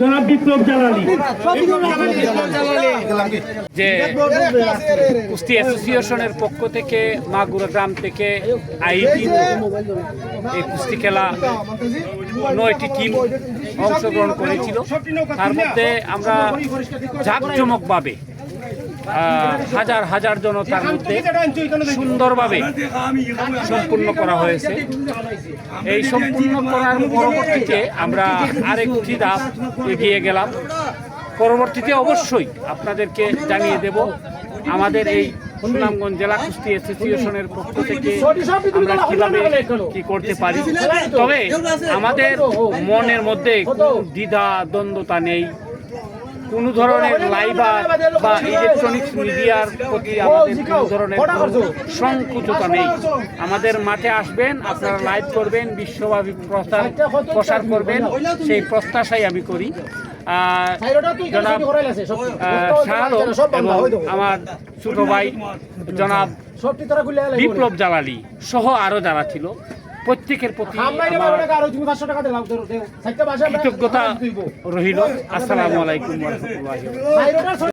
জনাব বিপ্লব জালালি। যে কুস্তি অ্যাসোসিয়েশনের পক্ষ থেকে মাগুরা গ্রাম থেকে আইডি এই কুস্তি খেলা নয়টি টিম অংশগ্রহণ করেছিল। তার মধ্যে আমরা জাঁকজমকভাবে হাজার হাজার জনতার মধ্যে সুন্দরভাবে সম্পূর্ণ করা হয়েছে। এই সম্পূর্ণ করার পরবর্তীতে আমরা আরেকটি ধাপ এগিয়ে গেলাম। পরবর্তীতে অবশ্যই আপনাদেরকে জানিয়ে দেব আমাদের এই সুনামগঞ্জ জেলা কুস্তি অ্যাসোসিয়েশনের পক্ষ থেকে আমরা কীভাবে কি করতে পারি। তবে আমাদের মনের মধ্যে দ্বিধা দ্বন্দ্বতা নেই। কোনো ধরনের লাইভার বা ইলেকট্রনিক্স মিডিয়ার প্রতি আমাদের কোনো ধরনের সংকুচতা নেই। আমাদের মাঠে আসবেন আপনারা লাইভ করবেন বিশ্বব্যাপী প্রচার প্রসার করবেন সেই প্রত্যাশাই আমি করি। জনাব আহ, এবং আমার ছোট ভাই জনাব বিপ্লব জালালি সহ আরও যারা ছিল প্রত্যেকের প্রতি কৃতজ্ঞতা রহিল আসসালামু আলাইকুম রাহমাতুল্লাহি।